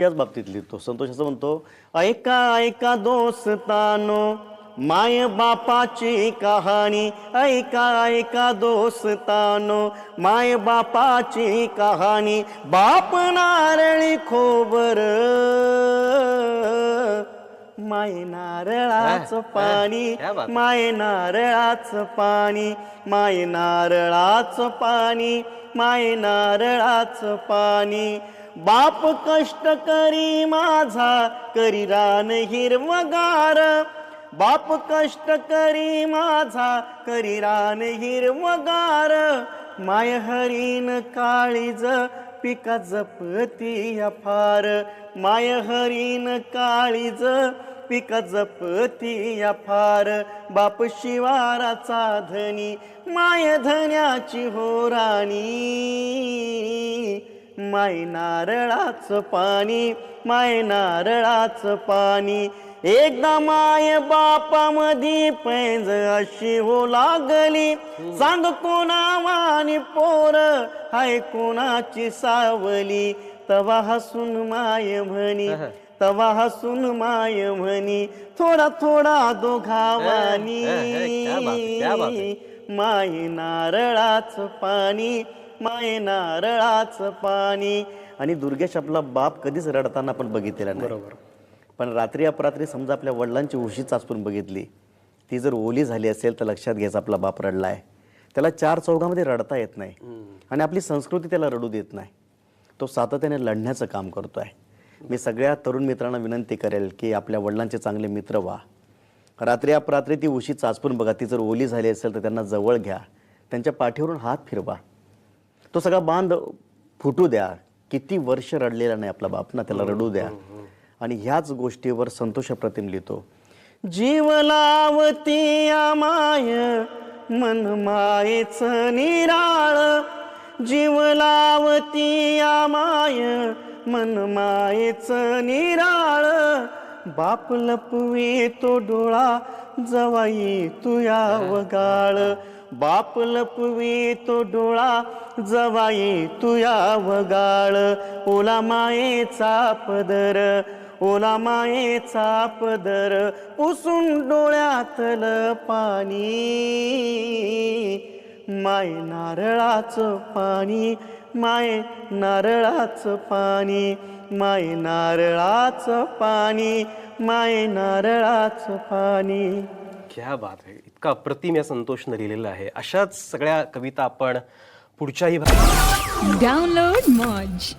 याच बाबतीत लिहितो. संतोष असं म्हणतो ऐका ऐका दोस्तानो माय बापाची कहाणी ऐका ऐका दोस्तानो माय बापाची कहाणी बाप नारळी खोबर. माय नारळाचं पाणी. माय नारळाचं पाणी माय नारळाचं पाणी माय नारळाचं पाणी. बाप कष्ट करी माझा करी रान हिरवगार. बाप कष्ट करी माझा करी रान हिरवगार. माय हरीन काळीज पिका जपती फार. माय हरीन काळीज पिक जपती या फार बाप शिवाराचा धनी माय धन्याची हो राणी माय नारळाचं पाणी माय नारळाचं पाणी. एकदा माय बापा मधी पैज अशी हो लागली. सांग कोणावानी पोर हाय कोणाची सावली. तवा हसून माय म्हणी तवा हसून माय म्हणी थोडा थोडा दोघावानी. माय नारळाचं पाणी माय नारळाचं पाणी. आणि दुर्गेश आपला बाप कधीच रडताना पण बघितलेला नाही. बरोबर. पण रात्री अपरात्री समजा आपल्या वडिलांची उशी चाचपून बघितली ती जर ओली झाली असेल तर लक्षात घ्यायचं आपला बाप रडलाय. त्याला चार चौघामध्ये रडता येत नाही. आणि आपली संस्कृती त्याला रडू देत नाही. तो सातत्याने लढण्याचं काम करतो आहे मी सगळ्या तरुण मित्रांना विनंती करेल की आपल्या वडिलांचे चांगले मित्र व्हा. रात्री अपरात्री ती उशी चाचपून बघा. ती जर ओली झाली असेल तर त्यांना जवळ घ्या. त्यांच्या पाठीवरून हात फिरवा. तो सगळा बांध फुटू द्या. किती वर्ष रडलेला नाही आपला बाप ना त्याला रडू द्या. आणि ह्याच गोष्टीवर संतोष प्रतिम लिहितो. जीव लावती माय मन मायेच निराळ. जीव लावती माय मन मायेच निराळ बाप लपवी तो डोळा जवाई तुया वगाळ बाप लपवी तो डोळा जवाई तुया वगाळ ओला मायेचा पदर ओला मायेचा पदर पुसून डोळ्यातल पाणी. माय नारळाचं पाणी माय नारळाचं पाणी माय नारळाचं पाणी माय नारळाचं पाणी. क्या बात आहे इतका अप्रतिम या संतोषनं लिहिलेलं आहे. अशाच सगळ्या कविता आपण पुढच्याही भागात Download Moj.